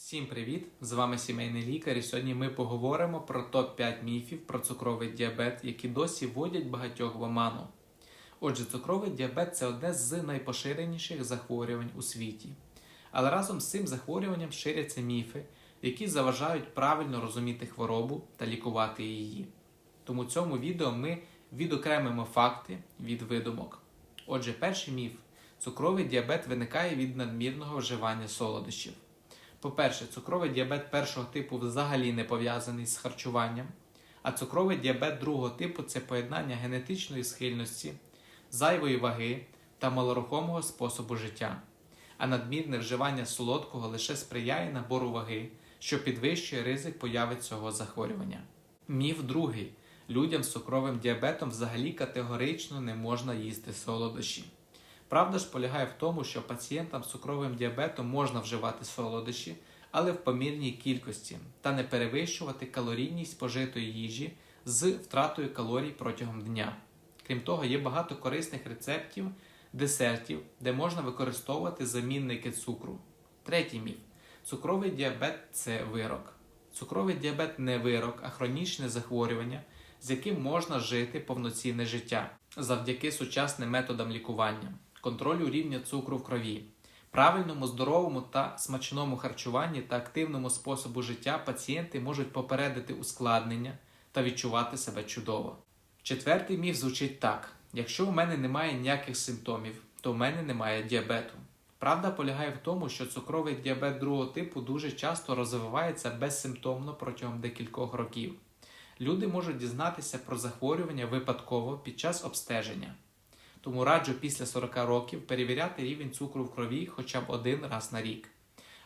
Всім привіт! З вами сімейний лікар. І сьогодні ми поговоримо про топ-5 міфів про цукровий діабет, які досі вводять багатьох в оману. Отже, цукровий діабет це одне з найпоширеніших захворювань у світі. Але разом з цим захворюванням ширяться міфи, які заважають правильно розуміти хворобу та лікувати її. Тому в цьому відео ми відокремимо факти від видумок. Отже, перший міф: цукровий діабет виникає від надмірного вживання солодощів. По-перше, цукровий діабет першого типу взагалі не пов'язаний з харчуванням, а цукровий діабет другого типу це поєднання генетичної схильності, зайвої ваги та малорухомого способу життя. А надмірне вживання солодкого лише сприяє набору ваги, що підвищує ризик появи цього захворювання. Міф другий: людям з цукровим діабетом взагалі категорично не можна їсти солодощі. Правда ж полягає в тому, що пацієнтам з цукровим діабетом можна вживати солодощі, але в помірній кількості та не перевищувати калорійність спожитої їжі з втратою калорій протягом дня. Крім того, є багато корисних рецептів, десертів, де можна використовувати замінники цукру. Третій міф: цукровий діабет це вирок. Цукровий діабет не вирок, а хронічне захворювання, з яким можна жити повноцінне життя завдяки сучасним методам лікування контролю рівня цукру в крові, правильному, здоровому та смачному харчуванні та активному способу життя пацієнти можуть попередити ускладнення та відчувати себе чудово. Четвертий міф звучить так: якщо у мене немає ніяких симптомів, то в мене немає діабету. Правда полягає в тому, що цукровий діабет другого типу дуже часто розвивається безсимптомно протягом декількох років. Люди можуть дізнатися про захворювання випадково під час обстеження. Тому раджу після 40 років перевіряти рівень цукру в крові хоча б один раз на рік.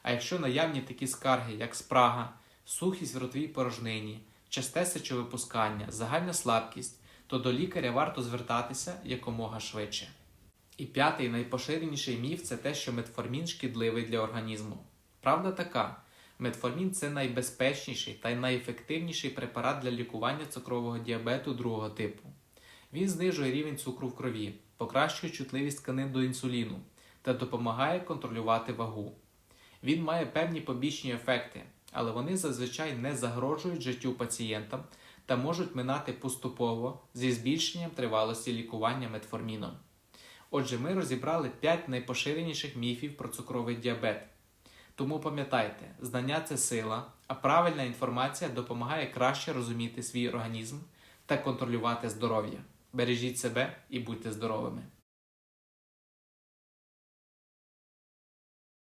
А якщо наявні такі скарги, як спрага, сухість в ротовій порожнині, часте сечовипускання, загальна слабкість, то до лікаря варто звертатися якомога швидше. І п'ятий найпоширеніший міф це те, що метформін шкідливий для організму. Правда така. Метформін це найбезпечніший та найефективніший препарат для лікування цукрового діабету другого типу. Він знижує рівень цукру в крові, покращує чутливість тканин до інсуліну та допомагає контролювати вагу. Він має певні побічні ефекти, але вони зазвичай не загрожують життю пацієнтам та можуть минати поступово зі збільшенням тривалості лікування метформіном. Отже, ми розібрали 5 найпоширеніших міфів про цукровий діабет. Тому пам'ятайте, знання це сила, а правильна інформація допомагає краще розуміти свій організм та контролювати здоров'я. Бережіть себе і будьте здоровими!